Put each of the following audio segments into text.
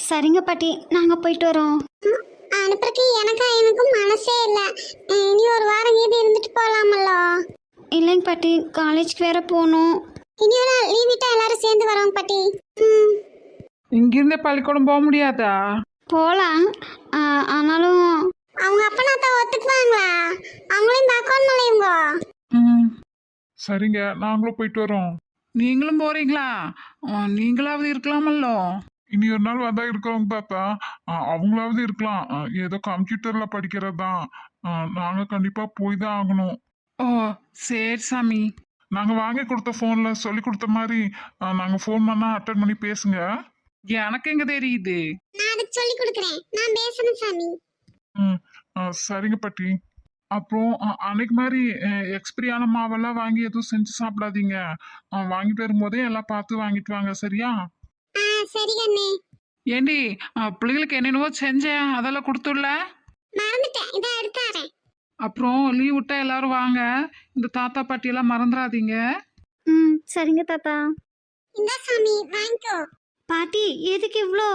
சரிங்க பாட்டி நாங்கள் போயிட்டு வரோம். அனுப்புறதுக்கு எனக்கு எனக்கும் மனசே இல்லை. இனி ஒரு வாரம் கீது இருந்துட்டு போகலாமல்லோ இல்லைங்க பாட்டி காலேஜ்க்கு வேற போகணும். இனி ஒரு நாள் லீவ் விட்டா எல்லாரும் சேர்ந்து வரோங்க பாட்டி. ம். இங்கிருந்தே பள்ளிக்கூடம் போக முடியாதா? போகலாம் ஆனாலும் அவங்க அப்பனா தான் ஒத்துக்குவாங்களா? அவங்களையும் பார்க்கணும்ல இவங்க. ம். சரிங்க நாங்களும் போயிட்டு வரோம். நீங்களும் போறீங்களா? ஆ, நீங்களாவது இருக்கலாமல்லோ? இனி ஒரு நாள் வந்தா இருக்கிறவங்க பார்த்தா அவங்களாவது இருக்கலாம். ஏதோ கம்ப்யூட்டர்ல படிக்கிறது தான் நாங்க கண்டிப்பா போய் தான் ஆகணும். ஓ சரி சாமி. நாங்க வாங்கி கொடுத்த போன்ல சொல்லி கொடுத்த மாதிரி நாங்க ஃபோன் பண்ணா அட்டன் பண்ணி பேசுங்க. எனக்கு எங்க தெரியுது? நான் அதுக்கு சொல்லி கொடுக்குறேன். நான் பேசணும் சாமி. ம் ஆ, சரிங்க பாட்டி. அப்புறம் அன்னைக்கு மாதிரி எக்ஸ்பிரியான மாவெல்லாம் வாங்கி எதுவும் செஞ்சு சாப்பிடாதீங்க. வாங்கிட்டு வரும்போதே எல்லாம் பார்த்து வாங்கிட்டு வாங்க சரியா? சரி கண்ணே ஏண்டி பிள்ளைகளுக்கு என்னென்னவோ செஞ்சேன் அதெல்லாம் கொடுத்துடல? மறந்துட்டேன். இதை எடுத்தாரேன் அப்புறம் லீவ் விட்டா எல்லாரும் வாங்க. இந்த தாத்தா பாட்டி எல்லாம் மறந்துடாதீங்க. ம் சரிங்க தாத்தா. இந்த சாமி வாங்கிக்கோ. பாட்டி எதுக்கு இவ்வளோ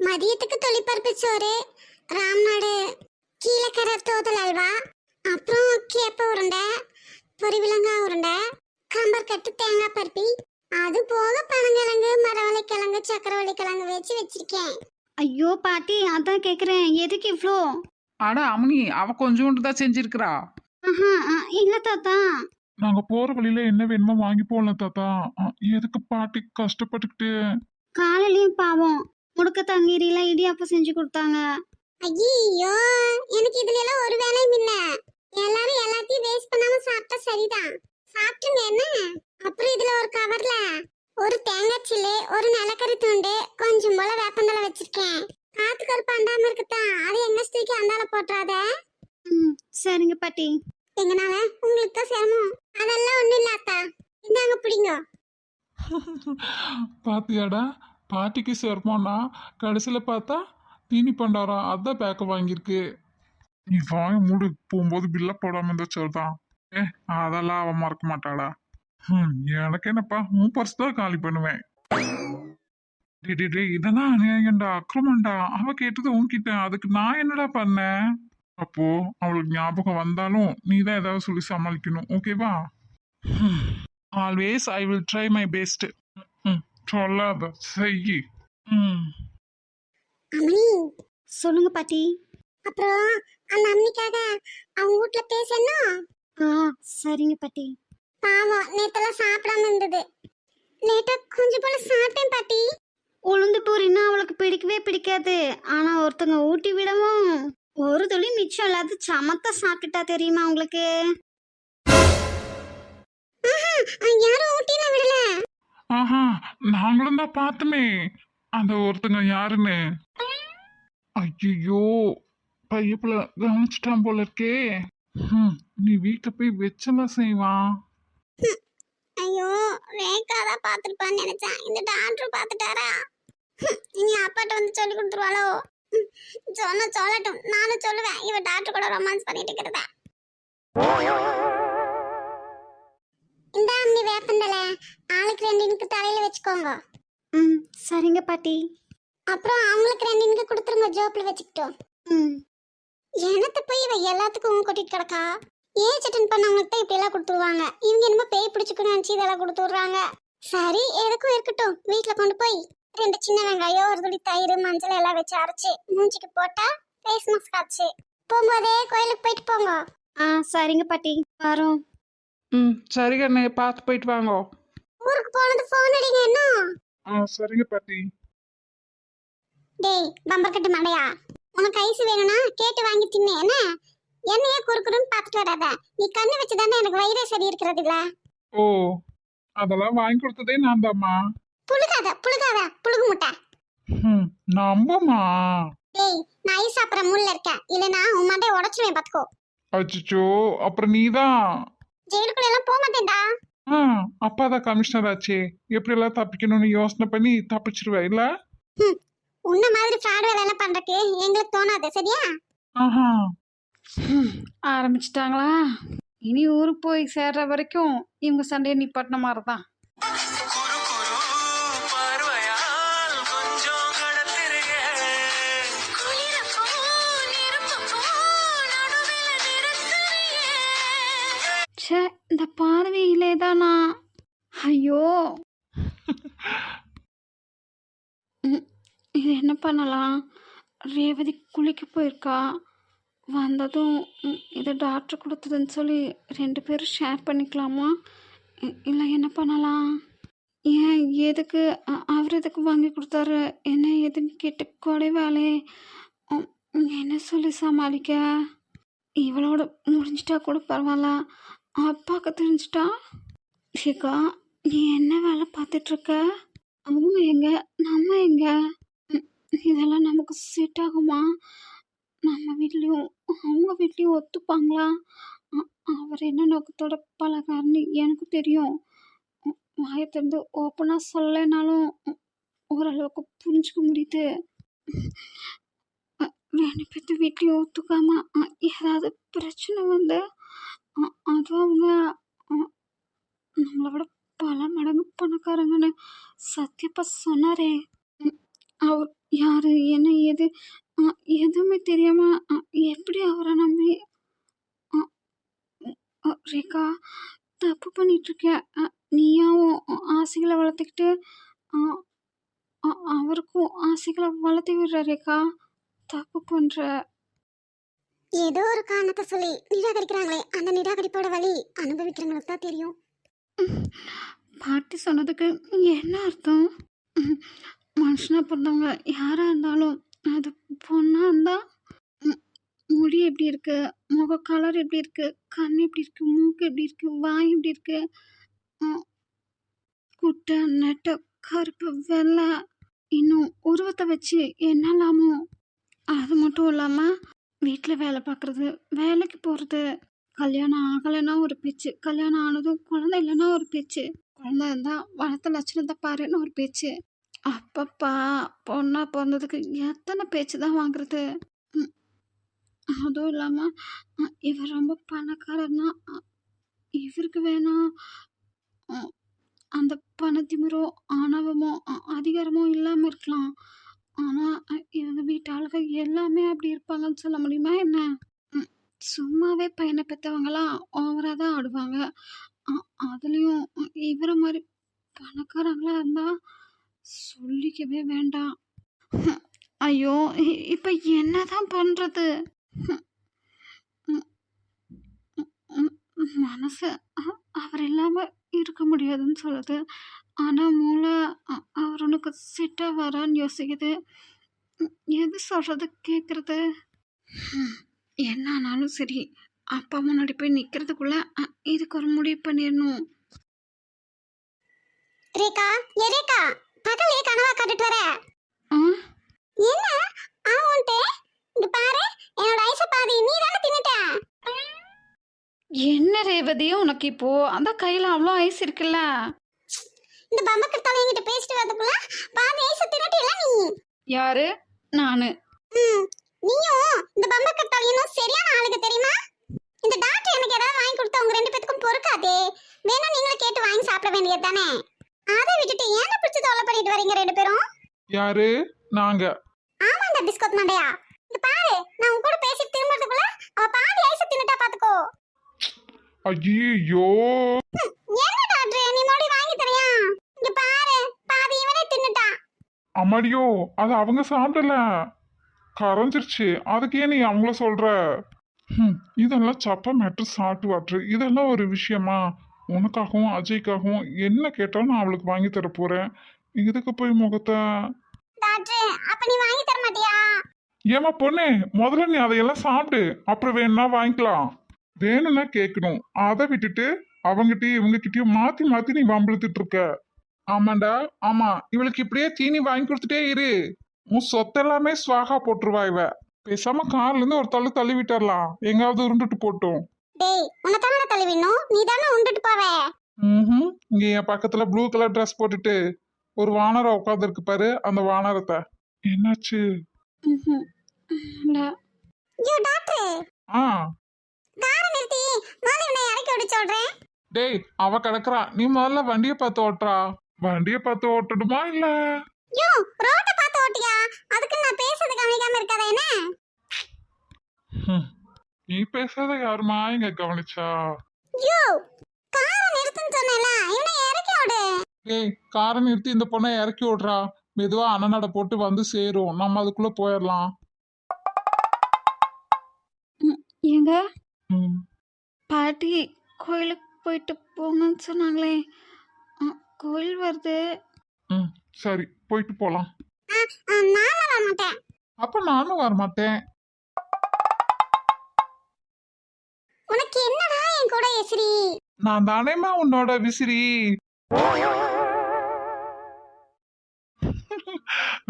மதியத்துக்கு தொழிப்பருப்பு சோறு ராம்நாடு கீழக்கரை தோதல் அல்வா அப்புறம் கேப்ப உருண்டை பொரிவிலங்கா உருண்டை கம்பர் கட்டு தேங்காய் பருப்பி அது போக பனங்கிழங்கு மரவள்ளி கிழங்கு சக்கரவள்ளி கிழங்கு வச்சு வச்சிருக்கேன். ஐயோ பாட்டி அதான் கேட்குறேன் எதுக்கு இவ்வளோ அட அம்மனி அவ கொஞ்சோண்டு தான் செஞ்சிருக்கிறா. ஆஹா இல்லை தாத்தா. நாங்க போற வழியில என்ன வேணுமோ வாங்கி போடலாம் தாத்தா. ஆ, எதுக்கு பாட்டி கஷ்டப்பட்டுக்கிட்டு? காலையிலயும் பாவம். முடுக்க தங்கீரிலாம் இடியாப்பம் செஞ்சு கொடுத்தாங்க. ஐயோ எனக்கு இதுல எல்லாம் ஒரு வேலையும் இல்ல. எல்லாரும் எல்லாத்தையும் வேஸ்ட் பண்ணாம சாப்பிட்டா சரிதான். சாப்பிட்டுங்க என்ன? அப்புறம் இதுல ஒரு கவர்ல. ஒரு தேங்காய் சில்லு ஒரு நிலக்கரி துண்டு கொஞ்சம் போல வேப்பந்தலை வச்சிருக்கேன். காத்து கருப்பு அண்டாம இருக்குதான். அது எங்க தூக்கி அண்டால போட்டுறாத? ம் சரிங்க பாட்டி. எங்கனால? உங்களுக்கு தான் சிரமம். அதெல்லாம் ஒண்ணும் இல்ல அத்தா. இந்தாங்க பிடிங்க. பாத்தியாடா பாட்டிக்கு சிரமம்னா கடைசியில் பார்த்தா தீனி பண்டாரம் அதான் பேக்க வாங்கியிருக்கு. நீ வாங்கி மூடு போகும்போது பில்ல போடாம இருந்தா சரிதான் ஏ அதெல்லாம் அவன் மறக்க மாட்டாளா? ஹம், எனக்கு என்னப்பா உன் பர்ஸ் தான் காலி பண்ணுவேன். டே இதெல்லாம் அநியாயம்டா அக்கிரமண்டா அவ கேட்டது உன்கிட்ட. அதுக்கு நான் என்னடா பண்ணேன் அப்போ அவளுக்கு ஞாபகம் வந்தாலும் நீ தான் ஏதாவது சொல்லி சமாளிக்கணும் ஓகேவா always I will try my best சொல்லாத செய்யி. ம் சொல்லுங்க பாட்டி. அப்புறம் அந்த அம்மிக்காக அவங்க வீட்ல பேசணும்? ஆ சரிங்க பாட்டி. பாவம் நேத்தெல்லாம் சாப்பிடாம இருந்தது. நேத்தா கொஞ்சம் போல சாப்பிட்டேன் பாட்டி. உளுந்து பூரின்னா அவளுக்கு பிடிக்கவே பிடிக்காது. ஆனா ஒருத்தங்க ஊட்டி விடவும் ஒரு துளி மிச்சம் இல்லாத சமத்தா சாப்பிட்டுட்டா தெரியுமா உங்களுக்கு யாரும் ஊட்டில விடல. ஆஹா நாங்களும் தான் பார்த்தோமே. அந்த ஒருத்தங்க யாருன்னு. ஐயோ பையப்புல கவனிச்சிட்டான் போல இருக்கே. ஹம், நீ வீட்டில் போய் வச்செல்லாம் செய்வான். ஐயோ ரேகா தான் பார்த்துருப்பான்னு நினைச்சேன். இந்த டாக்டர் பார்த்துட்டாரா? இனி அப்பாட்ட வந்து சொல்லி கொடுத்துருவாளோ? சொன்ன சொல்லட்டும். நானும் சொல்லுவேன். இவ டாக்டர் கூட ரொமான்ஸ் பண்ணிட்டு இருக்கிறதா? இந்த அம்மி வேப்பந்தல ஆளுக்கு ரெண்டு இனுக்கு தலையில வச்சுக்கோங்க. ம் சரிங்க பாட்டி. அப்புறம் அவங்களுக்கு ரெண்டு இனுக்கு கொடுத்துருங்க ஜோப்ல வச்சுக்கிட்டோம். ம். எனத்த போய் இவ எல்லாத்துக்கும் கொட்டிட்டு கிடக்கா? ஏஜ் அட்டன் பண்ணவங்களுக்கு தான் இப்படி எல்லாம் கொடுத்துருவாங்க? இவங்க என்னமோ பேய் பிடிச்சுக்கணும் நினைச்சு இதெல்லாம் கொடுத்து விடுறாங்க. சரி எதுக்கும் இருக்கட்டும். வீட்ல கொண்டு போய் ரெண்டு சின்ன வெங்காயம் ஒரு துளி தயிர் மஞ்சள் எல்லாம் வச்சு அரைச்சு மூஞ்சிக்கு போட்டா ஃபேஸ் மாஸ்க் ஆச்சு. போகும்போதே கோயிலுக்கு போயிட்டு போங்க. ஆ சரிங்க பாட்டி. வரோம். ம் சரி கண்ணே பார்த்து போயிட்டு வாங்கோ. ஊருக்கு போனது ஃபோன் அடிங்க என்ன? ஆ சரிங்க பாட்டி. டேய் பம்பர் கட்டு மடையா உனக்கு ஐஸ் வேணும்னா கேட்டு வாங்கி தின்னு என்ன? என்னையே குறுக்குறுன்னு பார்த்துட்டு வராத. நீ கண்ணு வச்சுதானே எனக்கு வயிறே சரி இருக்கிறது இல்ல ஓ அதெல்லாம் வாங்கி கொடுத்ததே நான் தாம்மா. புழுகாத புழுகாத புழுகு முட்டை. நம்புமா டேய் நான் சாப்பிட்ற மூல்ல இருக்கேன். இல்லைன்னா உன் மண்டையை உடச்சுவேன் பார்த்துக்கோ. அச்சோ அப்புறம் நீதான். ஜெயிலுக்குள்ள எல்லாம் போக மாட்டேன்டா. ஆ அப்பா தான் கமிஷனர் ஆச்சே. எப்படி எல்லாம் தப்பிக்கணும்னு யோசனை பண்ணி தப்பிச்சிருவேன் இல்ல? உன்ன மாதிரி ஃப்ராட் வேலை எல்லாம் பண்றதுக்கு எங்களுக்கு தோணாது சரியா? ஆஹா. ஆரம்பிச்சிட்டாங்களா? இனி ஊருக்கு போய் சேர்ற வரைக்கும் இவங்க சண்டையை நிப்பாட்டின மாதிரி தான் சே இந்த பார்வையிலே தானா? ஐயோ. இது என்ன பண்ணலாம்? ரேவதி குளிக்க போயிருக்கா? வந்ததும் இதை டாக்டர் கொடுத்ததுன்னு சொல்லி ரெண்டு பேரும் ஷேர் பண்ணிக்கலாமா? இல்லை என்ன பண்ணலாம்? ஏன் எதுக்கு? அவர் எதுக்கு வாங்கி கொடுத்தாரு? என்ன எதுன்னு கேட்டு குறைவாளே ம், என்ன சொல்லி சமாளிக்க? இவளோட முடிஞ்சிட்டா கூட பரவாயில்ல. அப்பாவுக்கு தெரிஞ்சிட்டா? ஷிகா நீ என்ன வேலை பார்த்துட்ருக்க? அவங்க எங்க? நம்ம எங்க? இதெல்லாம் நமக்கு செட் ஆகுமா? நம்ம வீட்லேயும் அவங்க வீட்லேயும் ஒத்துப்பாங்களா? அவர் என்ன நோக்கத்தோட பழகாருன்னு எனக்கு தெரியும். ம், வாயை திறந்து ஓப்பனாக சொல்லனாலும் ஓரளவுக்கு புரிஞ்சுக்க முடியுது. ரெண்டு பேர்த்து வீட்லேயும் ஒத்துக்காமல் ஏதாவது பிரச்சனை வந்து அதுவும் அவங்க நம்மளோட நம்மளை விட பல மடங்கு பணக்காரங்கன்னு சத்யப்பா சொன்னாரே. அவர் யாரு? என்ன அ, எதுவுமே தெரியாம அ, எப்படி அவரை நம்பி ரேகா தப்பு அ, நீயாவும் ஆசைகளை வளர்த்துக்கிட்டு அவருக்கும் ஆசைகளை வளர்த்து விடுற ரேகா தப்பு பண்ற. ஏதோ ஒரு காரணத்தை சொல்லி நிராகரிக்கிறாங்களே அந்த நிராகரிப்போட வழி அனுபவிக்கிறவங்களுக்கு தான் தெரியும். பாட்டி சொன்னதுக்கு என்ன அர்த்தம்? மனுஷனாக பிறந்தவங்க யாராக இருந்தாலும் அது பொண்ணாக இருந்தால் முடி எப்படி இருக்குது முக கலர் எப்படி இருக்குது கண் எப்படி இருக்குது மூக்கு எப்படி இருக்குது வாய் எப்படி இருக்குது குட்டை நெட்டை கருப்பு வெள்ளை இன்னும் உருவத்தை வச்சு என்னெல்லாமோ அது மட்டும் இல்லாமல் வீட்டில் வேலை பார்க்குறது வேலைக்கு போகிறது கல்யாணம் ஆகலைன்னா ஒரு பேச்சு. கல்யாணம் ஆனதும் குழந்தை இல்லைன்னா ஒரு பேச்சு. குழந்தை இருந்தால் வளர்த்த லட்சணத்தை பாருன்னு ஒரு பேச்சு. அப்பப்பா பொண்ணா பிறந்ததுக்கு எத்தனை பேச்சு தான் வாங்குறது? ம், அதுவும் இல்லாமல் இவர் ரொம்ப பணக்காரர்னா இவருக்கு வேணாம் அந்த பணத்திமிரோ ஆணவமோ அ, அதிகாரமோ இல்லாமல் இருக்கலாம். ஆனால் இவங்க வீட்டு ஆளுங்க எல்லாமே அப்படி இருப்பாங்கன்னு சொல்ல முடியுமா என்ன? ம், சும்மாவே பையனை பெற்றவங்களாம் ஓவராக தான் ஆடுவாங்க. அ- அதுலேயும் இவரை மாதிரி பணக்காரங்களா இருந்தால் சொல்லிக்கவே வேண்டாம். ஐயோ இப்போ என்ன தான் பண்ணுறது மனசு அவர் இல்லாமல் இருக்க முடியாதுன்னு சொல்லுது. ஆனால் மூளை அ- அவர் உனக்கு வரான்னு யோசிக்குது. எது சொல்கிறது கேட்குறது என்ன ஆனாலும் சரி அப்பா முன்னாடி போய் நிற்கிறதுக்குள்ள இதுக்கு ஒரு முடிவு பண்ணிடணும். ரேகா ஏ ரேகா? பகலே கனவா காட்டுட்டு வர? ஆ என்ன? ஆவுன்ட்டு இங்க பாரு என்னோட ஐச பாதி நீ தானே தின்னுட்ட? என்ன ரேவதி உனக்கு இப்போ அந்த கையில் அவ்வளோ ஐஸ் இருக்குல்ல? இந்த பம்பக்கு தலை என்கிட்ட பேசிட்டு வரதுக்குள்ள பாதி ஐச தின்னுட்டியல நீ? யாரு? நான். நீயும் இந்த பம்பக்கு தலையனும் சரியான ஆளுங்க தெரியுமா? இந்த டாக்டர் எனக்கு ஏதாவது வாங்கி கொடுத்தா உங்க ரெண்டு பேத்துக்கும் பொறுக்காதே. வேணா நீங்களே கேட்டு வாங்கி சாப்பிட வேண்டியது தானே? அதை விட்டுட்டு ஏன பிடிச்சி தொலை பண்ணிட்டு வரீங்க ரெண்டு பேரும்? யாரு? நாங்க. ஆமாண்டா பிஸ்கட் மண்டையா. இங்க பாரு நான் உன் கூட பேசி திரும்பறதுக்குள்ள அவ பாதி ஐஸ் தின்னுட்டா பாத்துக்கோ. ஐயோ என்ன டாக்டர் நீ மறுபடியும் வாங்கி தரியா? இங்க பாரு பாதி இவனே தின்னுட்டான் அம்மாடியோ அது அவங்க சாப்பிடல. கரைஞ்சிருச்சு. அதுக்கு ஏன் நீ அவங்கள சொல்ற? இதெல்லாம் சப்ப மேட்ரு சாட்டு வாட்ரு இதெல்லாம் ஒரு விஷயமா? உனக்காகவும் அஜய்க்காகவும் என்ன கேட்டாலும் நான் அவளுக்கு வாங்கி தர போறேன். இதுக்கு போய் முகத்தை ஏமா பொண்ணு முதல்ல நீ அதையெல்லாம் சாப்பிடு. அப்புறம் வேணும்னா வாங்கிக்கலாம். வேணும்னா கேட்கணும். அதை விட்டுட்டு அவங்ககிட்டயும் இவங்ககிட்டயும் மாத்தி மாத்தி நீ வம்பிழுத்துட்டு இருக்க. ஆமாண்டா ஆமா. இவளுக்கு இப்படியே தீனி வாங்கி கொடுத்துட்டே இரு. உன் சொத்தெல்லாமே ஸ்வாகா போட்டுருவா இவ. பேசாம கார்ல இருந்து ஒரு தள்ளு தள்ளி விட்டுறலாம். எங்காவது உருண்டுட்டு போட்டும். டேய் உன்னை தானே தள்ளுவினும் நீ தானே உண்டுட்டு போவே ம் இங்க என் பக்கத்துல ப்ளூ கலர் ட்ரெஸ் போட்டுட்டு ஒரு வானரம் உட்காந்துருக்கு பாரு அந்த வானரத்தை. என்னாச்சு? ஐயோ டாக்டர்! ஆ. காரை நிறுத்தி முதல்ல இவனை இறக்கி விட சொல்றேன். டேய் அவ கிடக்குறா. நீ முதல்ல வண்டியை பார்த்து ஓட்டுறா. வண்டியை பார்த்து ஓட்டணுமா இல்ல? யோ ரோட்டை பார்த்து ஓட்டியா அதுக்கு நான் பேசுறது கவனிக்காம இருக்காதா என்ன. நீ பேசாத யாருமா இங்க கவனிச்சா? யோ காரை நிறுத்துன்னு சொன்னேல இவனை இறக்கி விடு. டேய் காரை நிறுத்தி இந்த பொண்ணை இறக்கி விடுறா. மெதுவா அண்ணனடை போட்டு வந்து சேரும். நம்ம அதுக்குள்ள போயிடலாம். ஏங்க? ம். பாட்டி கோயிலுக்கு போயிட்டு போங்கன்னு சொன்னாங்களே. ஆ, கோயில் வருது. ம் சரி போயிட்டு போலாம். நானும் வர மாட்டேன் அப்ப நானும் வரமாட்டேன். உனக்கு எசிரி நான் தானேமா உன்னோட விசிறி.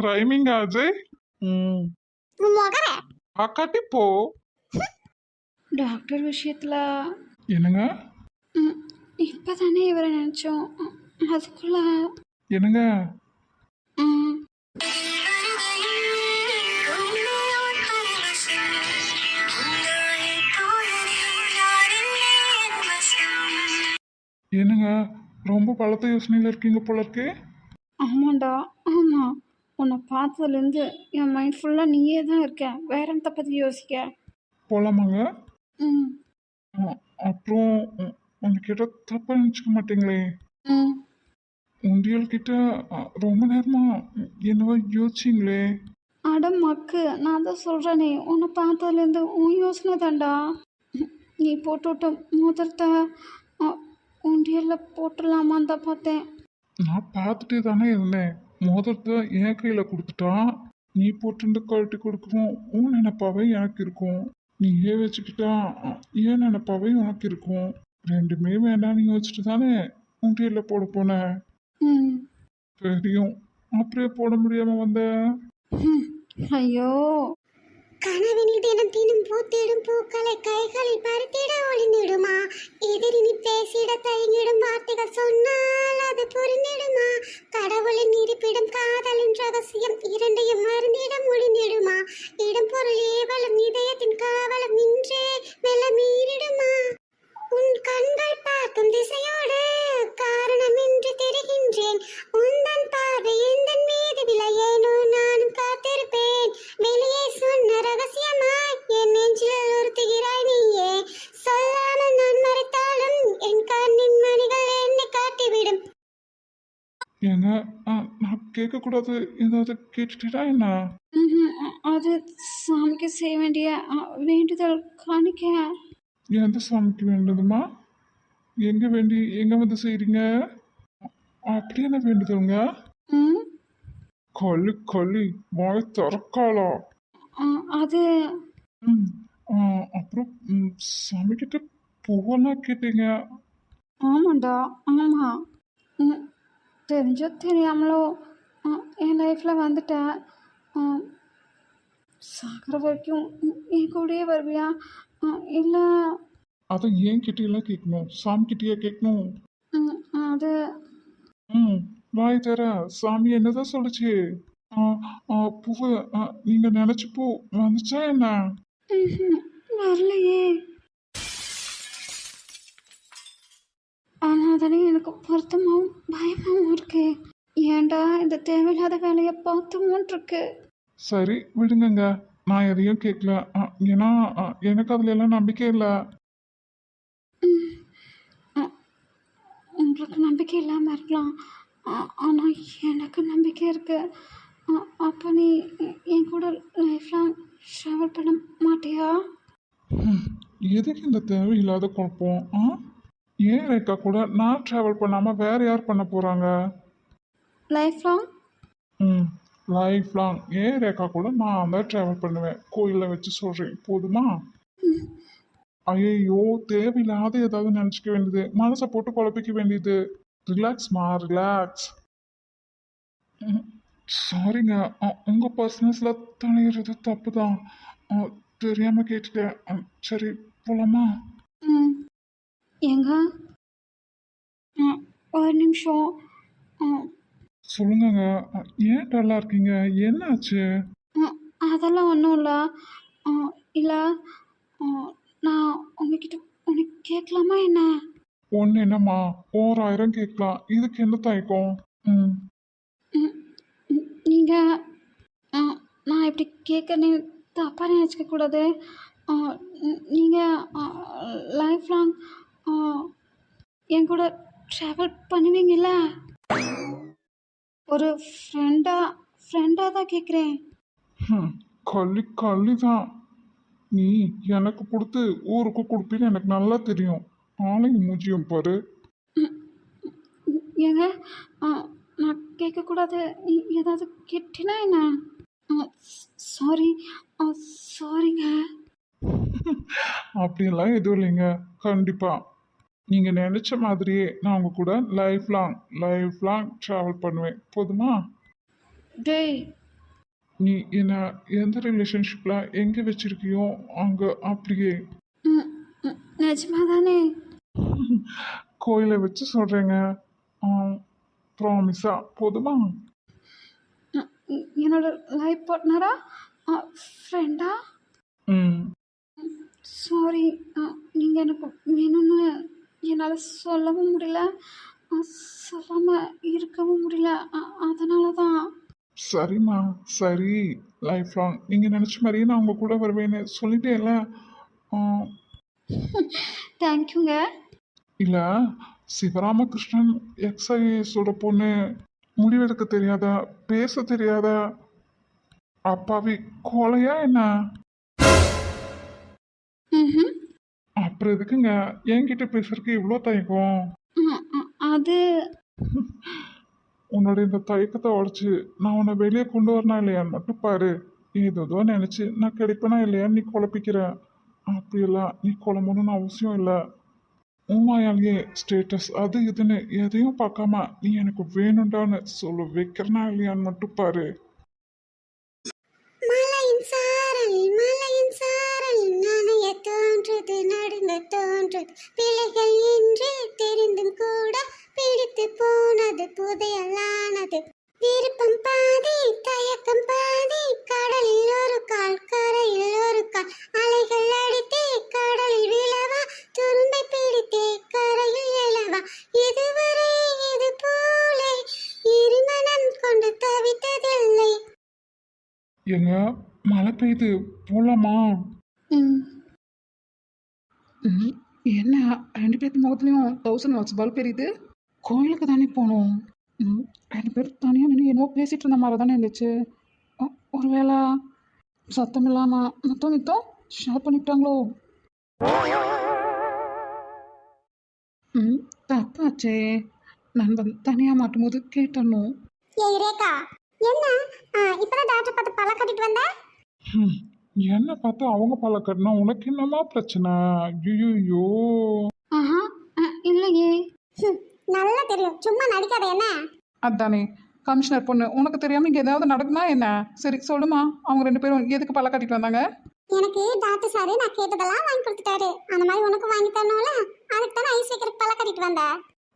ரைமிங் அஜய். ம். உன் முகர. அக்காட்டி போ. டாக்டர் விஷயத்தில். என்னங்க? இப்போ தானே இவரை நினச்சோம். அதுக்குள்ள. என்னங்க? என்னங்க ரொம்ப பலத்த யோசனையில இருக்கீங்க போல இருக்கு ஆமாண்டா ஆமாம் உன்னை பார்த்ததுலேருந்து என் மைண்ட் ஃபுல்லாக நீயே தான் இருக்க. வேற எந்த பற்றி யோசிக்க? போலாமாங்க? ம். அ- அப்புறம் உ- உங்ககிட்ட தப்பா நினச்சிக்க மாட்டீங்களே. ம். உண்டியல் கிட்ட அ, ரொம்ப நேரமா என்னவோ யோசிச்சிங்களே. அட மக்கு நான் தான் சொல்கிறேனே உன்னை பார்த்ததுலேருந்து உன் யோசனை தான்டா. நீ போட்டு விட்ட மோதிரத்தை உண்டியலில் போட்டுடலாமான்னு தான் பார்த்தேன் நான் பார்த்துட்டே தானே இருந்தேன். மோதிரத்தை என் கையில கொடுத்துட்டான் நீ போட்டு கழட்டி கொடுக்கவும் உன் நினைப்பாவே எனக்கு இருக்கும். நீயே வச்சுக்கிட்டா அ, என் நினைப்பாவே உனக்கு இருக்கும். ரெண்டுமே வேண்டாம் நீ வச்சுட்டு தானே உண்டியல்ல போட போனேன் ம். தெரியும். அப்படியே போட முடியாம வந்த. ஐயோ. கனவினில் தினம் பூத்திடும் பூக்களை கைகளில் பருத்திட ஒளிந்திடுமா? எதிரினி பேசிட தயங்கிடும் வார்த்தைகள் சொன்னால் அது புரிந்திடுமா? கடவுளின் இருப்பிடம் காதலின் ரகசியம் இரண்டையும் மருந்திடம் முடிந்திடுமா? இடம் பொருள் ஏவலம் இதயத்தின் காவலம் நின்றே மெல்ல மீறிடுமா? உன் கண்கள் பார்க்கும் திசையோடு காரணமின்றி தெரிகின்றேன். உந்தன் பார்வை எந்தன் மீது விளையேனோ நானும் காத்திருப்பேன். வெளியே சொன்ன ரகசியமாய் என் நெஞ்சில் உறுத்துகிறாய் நீயே. சொல்லாமல் நான் மறைத்தாலும் என் கண்ணின் மணிகள் என்னை காட்டிவிடும். நான் கேட்கக்கூடாது. ஏதாவது கேட்டுட்டா என்ன. அது சாமிக்கு செய்ய வேண்டிய வேண்டுதல் காணிக்க. எந்த சாமிக்கு வேண்டுதுமா? எங்க வேண்டி எங்க வந்து செய்றீங்க? அப்படி என்ன வேண்டுதலுங்க ம். கொல்லி கொல்லி வாய் திறக்காளா? அது ம் அப்புறம் சாமிக்கிட்ட பூவெல்லாம் கேட்டீங்க. ஆமாண்டா ஆமாம் தெரிஞ்சோ தெரியாமலோ என் லைஃப்பில் வந்துட்டேன். சாகிற வரைக்கும் என் கூடயே வருவியா? இல்லை அதை ஏன் கிட்டேயெல்லாம் கேட்கணும்? சாமி கிட்டேயே கேட்கணும். அது ம் வாய் தர. சாமி என்னதான் சொல்லுச்சு? பூவு நீங்க நினைச்ச பூ. வந்துச்சா என்ன. வரலையே. ஆனால் தானே எனக்கு வருத்தமாகவும் பயமாகவும் இருக்கு. ஏன்டா இந்த தேவையில்லாத வேலையை பார்த்துமோன் இருக்கு சரி விடுங்கங்க. நான் எதையும் கேட்கல. ஏன்னா எனக்கு அதுல எல்லாம் நம்பிக்கை இல்லை. உங்களுக்கு நம்பிக்கை இல்லாமல் இருக்கலாம். ஆனால் எனக்கு நம்பிக்கை இருக்கு. அ- அப்போ நீ என் கூட லைஃப் லாங் ட்ராவல் பண்ண மாட்டியா? எதுக்கு இந்த தேவையில்லாத குழப்பம்? ஆ? ஏன் ரேக்கா கூட நான் ட்ராவல் பண்ணாம வேற யார் பண்ண போறாங்க? லைஃப் லாங் ம் லைஃப் லாங் ஏன் ரேக்கா கூட நான் தான் ட்ராவல் பண்ணுவேன். கோயிலில் வச்சு சொல்கிறேன் போதுமா? ஐயோ தேவையில்லாத ஏதாவது நினச்சிக்க வேண்டியது. மனசை போட்டு குழப்பிக்க வேண்டியது. ரிலாக்ஸ்மா ரிலாக்ஸ் சாரிங்க உங்கள் பர்சனல்ஸில் தலையிறது தப்பு தான் தெரியாமல் கேட்டுட்டேன். சரி போலாமா? ம். எங்க ஒரு நிமிஷம். சொல்லுங்கங்க. ஏன் டல்லாக இருக்கீங்க? என்னாச்சு? அதெல்லாம் ஒன்றும் இல்லை. இல்லை. நான் உங்ககிட்ட உனக்கு கேட்கலாமா என்ன? ஒன்று என்னம்மா? ஓராயிரம் கேட்கலாம். இதுக்கு என்ன தயக்கம்? ம். நீங்கள் நான் இப்படி கேட்குறேன்னு தப்பாக நினச்சிக்க கூடாது. நீங்கள் லைஃப் லாங் என் கூட ட்ராவல் பண்ணுவீங்கல்ல? ஒரு ஃப்ரெண்டா ஃப்ரெண்டாக தான் கேட்குறேன். கள்ளி கள்ளி தான் நீ எனக்கு கொடுத்து ஊருக்கு கொடுப்பீன்னு எனக்கு நல்லா தெரியும். ஆளையும் மூஞ்சியும் பாரு. ஏங்க? நான் கேட்கக்கூடாது. ஏதாவது கேட்டினா என்ன? சாரி. சாரிங்க. அப்படியெல்லாம் எதுவும் இல்லைங்க. கண்டிப்பா. நீங்க நினைச்ச மாதிரியே நான் உங்க கூட life long life long travel பண்ணுவேன். போதுமா? டேய் நீ என்ன எந்த ரிலேஷன்ஷிப்ல எங்க வச்சிருக்கியோ அங்க அப்படியே. ம், ம், நிஜமாதானே? கோயிலை வச்சு சொல்றேங்க. ப்ராமிஸா போதுமா? என்னோட லைஃப் பார்ட்னரா ஃப்ரெண்டா ம். சாரி நீங்கள் எனக்கு வேணும்னு என்னால் சொல்லவும் முடியல. சொல்லாமல் இருக்கவும் முடியல. அதனால தான் சரிம்மா சரி லைஃப் லாங் நீங்க நினைச்ச மாதிரியே நான் உங்க கூட வருவேன்னு சொல்லிட்டேன்ல தேங்க்யூங்க இல்ல சிவராமகிருஷ்ணன் எக்ஸைஸோட பொண்ணு முடிவெடுக்க தெரியாத பேச தெரியாத? அப்பாவி கோலையா என்ன? அப்புறம் எதுக்குங்க? என்கிட்ட பேசுறதுக்கு இவ்வளோ தயக்கம்? அது உன்னோட இந்த தயக்கத்தை உடச்சி நான் உன்னை வெளியே கொண்டு வரனா இல்லையான்னு மட்டும் பாரு. ஏதோ நினச்சி நான் கிடைப்பேனா இல்லையான்னு நீ குழப்பிக்கிற. அப்படியெல்லாம் நீ குழம்பணும்னு அவசியம் இல்லை. உமாயாலேயே ஸ்டேட்டஸ் அது இதுன்னு எதையும் பார்க்காம நீ எனக்கு வேணும்டான்னு சொல்ல வைக்கிறனா இல்லையான்னு மட்டும் பாரு. தோன்றது சாரல் தோன்றது பிள்ளைகள் இன்றே தெரிந்தும் கூட பிடித்து போனது புதையலானது. விருப்பம் பாதி தயக்கம் பாதி கடலில் ஒரு கால் கரையில் ஒரு கால். அலைகள் அடித்தே கடலில் விழவா துரும்பை பிடித்தே கரையில் எழவா. இதுவரை இது போல இருமனம் கொண்டு தவித்ததில்லை. எங்க மழை பெய்யுது போலாமா? என்ன ரெண்டு பேர்த்து முகத்துலையும் தௌசண்ட் வாட்ஸ் பல்ப் எரியுது? கோயிலுக்கு தானே போகணும் ரெண்டு பேரும் தனியாக நின்று என்னவோ பேசிகிட்டு இருந்த மாதிரி தானே இருந்துச்சு. ஒ- ஒருவேளை சத்தம் இல்லாமல் மொத்தம் மித்தம்? ஷேர் பண்ணிக்கிட்டாங்களோ ம் தப்பாச்சே. நண்பன் தனியாக மாட்டும் போது கேட்டணும் ஏய் ரேகா என்ன? இப்பதான் டாக்டர் பார்த்து பழம் கட்டிட்டு வந்த? என்ன பார்த்து அவங்க பல கட்டினா உனக்கு என்னமா பிரச்சனை? ஐயோ ஆஹா இல்லையே. நல்லா தெரியும். சும்மா நடிக்காத என்ன? அதானே. கமிஷனர் பொண்ணு உனக்கு தெரியாமல் இங்கே ஏதாவது நடக்குமா என்ன? சரி சொல்லுமா. அவங்க ரெண்டு பேரும் எதுக்கு பல்ல கட்டிட்டு வந்தாங்க? எனக்கு டாக்டர் சாரு நான் கேட்டதெல்லாம் வாங்கி கொடுத்துட்டாரு. அந்த மாதிரி உனக்கு வாங்கி தரணும்ல? அதுக்கு தான் ஐஸ் வைக்கிறதுக்கு பழம் கட்டிட்டு வந்த?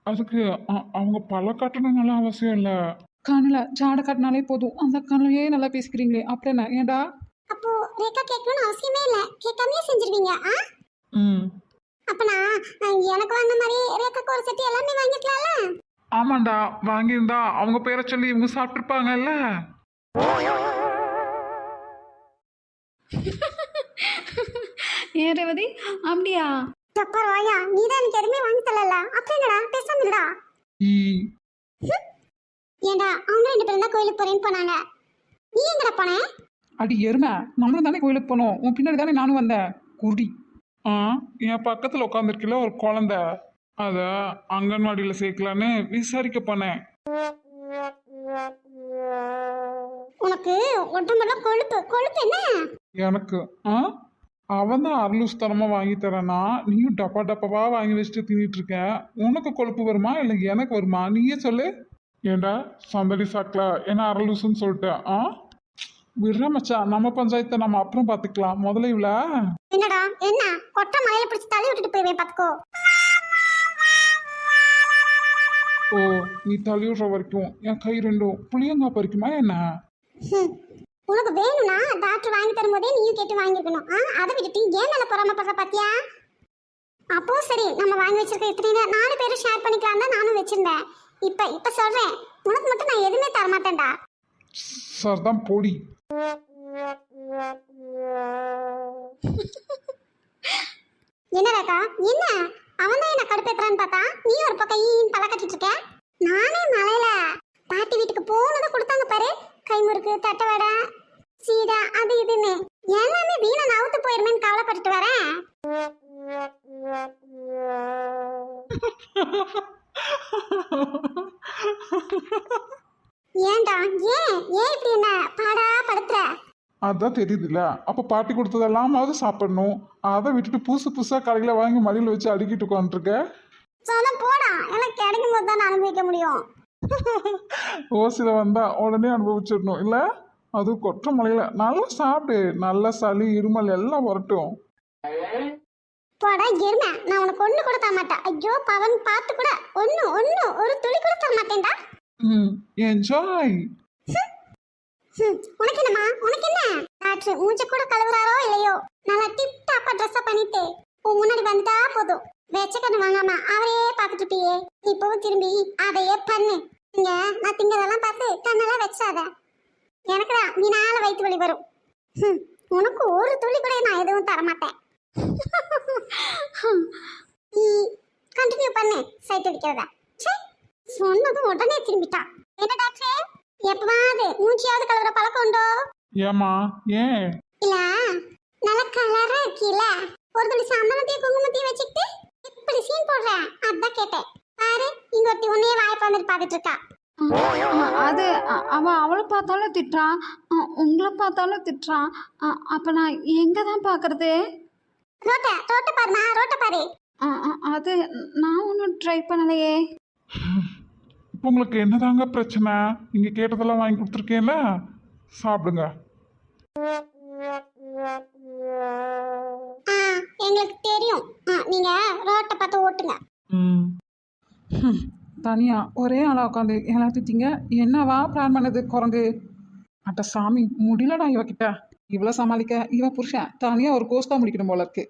அதுக்கு அவங்க பல கட்டணும்னால அவசியம் இல்லை. கண்ணில் ஜாடை கட்டினாலே போதும். அந்த கண்ணிலேயே நல்லா பேசிக்கிறீங்களே. அப்புறம் என்ன? ஏன்டா அப்போ ரேகா கேட்கணும்னு அவசியமே இல்லை. கேட்காமலே செஞ்சிருவீங்க ஆ? ம். அப்பனா ஆ, எனக்கு வாங்கின மாதிரி ரேகாக்கு ஒரு செட்டு எல்லாமே வாங்கிக்கலாம்ல ஆமாண்டா வாங்கியிருந்தா. அவங்க பேரை சொல்லி இவங்க சாப்பிட்ருப்பாங்கல்ல ஏன் ரேவதி? அப்படியா? எப்பா ராயா நீ தான் எனக்கு எதுவுமே வாங்கி தரல அப்புறம் என்னடா? பேசாம இருடா. ஏண்டா அவங்க ரெண்டு பேரும் தான் கோயிலுக்கு போறேன்னு போனாங்க. நீ எங்கடா போன? அடி எருமை. நம்மளும் தானே கோயிலுக்கு போனோம். உன் பின்னாடி தானே நானும் வந்தேன். குடி ஆ என் பக்கத்தில் உட்காந்துருக்கல ஒரு குழந்தை. அதை அங்கன்வாடியில் சேர்க்கலான்னு விசாரிக்க போனேன். உனக்கு உடம்பெல்லாம் கொழுப்பு கொழுப்பு என்ன? எனக்கு ஆ அவன் தான் அருளூஸ் தரமாக வாங்கி தரேன்னா நீயும் டப்பா டப்பாவா வாங்கி வச்சுட்டு தின்னுட்டு இருக்க. உனக்கு கொழுப்பு வருமா இல்லை எனக்கு வருமா? நீயே சொல்லு. ஏண்டா சந்தடி சாக்கில் என்ன அரலூசுன்னு சொல்லிட்டேன் ஆ? விடுற மச்சான் நம்ம பஞ்சாயத்தை நம்ம அப்புறம் பார்த்துக்கலாம். முதல்ல இவ்வளோ? என்னடா என்ன? கொட்டை மலையில பிடிச்சி தள்ளி விட்டுட்டு போய்வேன் பாத்துக்கோ ஓ நீ தள்ளி விடுற வரைக்கும். என் கை ரெண்டும் புளியங்கா பறிக்குமா என்ன. உனக்கு வேணும்னா டாக்டர் வாங்கி தரும்போதே நீயும் கேட்டு வாங்கியிருக்கணும் ஆ அதை விட்டுட்டு ஏன் மேல பொறாமப்படுற பாத்தியா? அப்போ சரி நம்ம வாங்கி வச்சிருக்க இத்தனை நாலு பேரும் ஷேர் பண்ணிக்கலாம் தான் நானும் வச்சிருந்தேன். இப்ப இப்ப சொல்றேன். உனக்கு மட்டும் நான் எதுவுமே தர மாட்டேன்டா சார் தான் போடி. என்ன ரேகா என்ன? அவன் தான் என்ன கடுப்பேத்துறான்னு பார்த்தா? நீ ஒரு பக்கம் ஈன்னு பல கட்டிட்டு இருக்க? நானே மலையில. பாட்டி வீட்டுக்கு போகணும் முறுக்கு தட்டை வடை சீடா அது இதுன்னு. ஏன் அதான் தெரியுதுல்ல? அப்போ பாட்டி கொடுத்ததெல்லாமாவது சாப்பிடணும். அதை விட்டுட்டு புதுசு புதுசாக கடையில் வாங்கி மடியில் வச்சு அடுக்கிட்டு உட்காந்துருக்க சொன்ன போடா. எனக்கு கிடைக்கும் போது தான் அனுபவிக்க முடியும். ஓசியில் வந்தால் உடனே அனுபவிச்சிடணும். இல்லை? அதுவும் கொற்ற மலையில் நல்லா சாப்பிடு. நல்ல சளி இருமல் எல்லாம் வரட்டும். போடா எருமை. நான் உனக்கு ஒண்ணு கூட தர மாட்டேன். ஐயோ பவன் பார்த்து கூட ஒண்ணு ஒண்ணு ஒரு துளி கூட தர மாட்டேன்டா. ம் என்ஜாய் உனக்கு என்னம்மா? டாக்டர் மூஞ்ச கூட கழுவுறாரோ இல்லையோ? நல்லா டிப் டாப்பா ட்ரெஸ் பண்ணிட்டு உன் முன்னாடி வந்துட்டா போதும். வெச்ச வாங்காம அவரையே பார்த்துட்டு இருப்பியே. இப்பவும் திரும்பி அதையே பண்ணு. இங்க நான் திங்கதெல்லாம் பார்த்து கண்ணெல்லாம் வச்சாத எனக்குடா நீ நாள வயிற்று வலி வரும். உனக்கு ஒரு துளி கூட நான் எதுவும் தர மாட்டேன் நீ கண்டினியூ பண்ணு. சைட் அடிக்கிறதா. ச்சே சொன்னதும் உடனே திரும்பிட்டான். என்ன டாக்டர்? எப்பவாது மூச்சியாவது கலவர பழக்கம் உண்டோ? ஏம்மா? ஏன்? இல்ல நல்ல கலரா இருக்கீல ஒரு துளி சந்தனத்தையும் குங்குமத்தையும் வச்சுக்கிட்டு இப்படி சீன் போடுறேன். அதான் கேட்டேன். பாரு இங்க ஒருத்தி உன்னையே வாய்ப்பு வந்துட்டு பாத்துட்டு இருக்கா. அது அவன் அவளை பார்த்தாலும் திட்டுறான். உங்களை பார்த்தாலும் திட்டுறான். அப்ப நான் எங்க தான் பார்க்கறது? ரோட்ட ரோட்ட பாருமா ரோட்ட பாரு. அது நான் ஒன்றும் ட்ரை பண்ணலையே. இப்போ உங்களுக்கு என்னதாங்க பிரச்சனை? நீங்கள் கேட்டதெல்லாம் வாங்கி கொடுத்துருக்கேன்ல? சாப்பிடுங்க. ஆ எங்களுக்கு தெரியும். நீங்க ரோட்ட பார்த்து ஓட்டுங்க. ம். தனியா ஒரே ஆளா உட்காந்து எல்லாத்தையும் திங்க. என்னவா பிளான் பண்ணது குரங்கு? அட்ட சாமி முடியலடா இவகிட்ட. இவ்வளோ சமாளிக்க இவன் புருஷன் தனியாக ஒரு கோஸ்தா முடிக்கணும் போல இருக்கு.